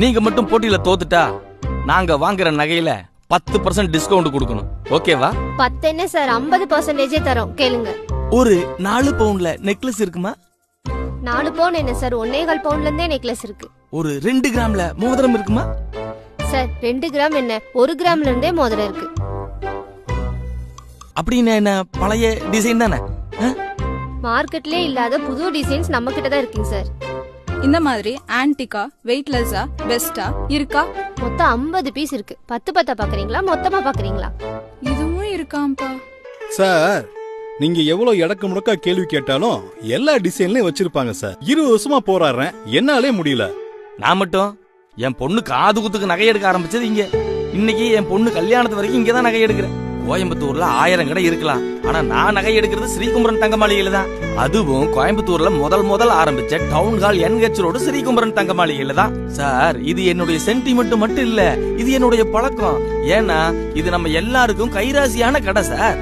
நீங்க மட்டும் போட்டியில தோத்துட்டா நாங்க வாங்குற நகையில பத்து பர்சன்ட் டிஸ்கவுண்ட் கொடுக்கணும். ஓகேவா பத்து என்ன சார்? ஐம்பது பர்சன்டேஜே தரோம். கேளுங்க. ஒரு நாலு பவுன்ல நெக்லஸ் இருக்குமா? நாலு பவுன் என்ன சார்? ஒன்னே கால் பவுன்ல இருந்தே நெக்லஸ் இருக்கு. ஒரு ரெண்டு கிராம்ல மோதிரம் இருக்குமா? சார் ரெண்டு கிராம் என்ன? ஒரு கிராம்ல இருந்தே மோதிரம் இருக்கு. அப்படின்னு என்ன? பழைய டிசைன் தானே? மார்க்கெட்லயே இல்லாத புது டிசைன்ஸ் நம்ம கிட்ட தான் இருக்குங்க சார். இந்த மாதிரி ஆன்டிக்கா வெயிட்லெஸ்ஸா பெஸ்டா இருக்கா? மொத்தம் ஐம்பது பீஸ் இருக்கு. பத்து பத்தா பாக்குறீங்களா? மொத்தமா பாக்குறீங்களா? இதுவும் இருக்காம்பா சார் நீங்க எவ்வளவு எடக்கு முடக்கா கேள்வி கேட்டாலும் எல்லா டிசைன்லயும் வச்சிருப்பாங்க சார். இருபது வருஷமா போராடுறேன். என்னாலே முடியல. நான் மட்டும்? என் பொண்ணு காது குத்துக்கு நகை எடுக்க ஆரம்பிச்சது இங்க. இன்னைக்கு என் பொண்ணு கல்யாணத்து வரைக்கும் இங்க தான் நகை எடுக்கிறேன். கோயம்புத்தூர்ல ஆயிரம் கடை இருக்கலாம். ஆனா நான் நகை எடுக்கிறது ஸ்ரீகுமரன் தங்க மாளிகையில தான். அதுவும் கோயம்புத்தூர்ல முதல் முதல் ஆரம்பிச்ச town hall NH road Srikumaran தங்க மாளிகையில தான். சார் இது என்னுடைய சென்டிமெண்ட் மட்டும் இல்ல இது என்னுடைய பழக்கம். ஏன்னா இது நம்ம எல்லாருக்கும் கைராசியான கடை சார்.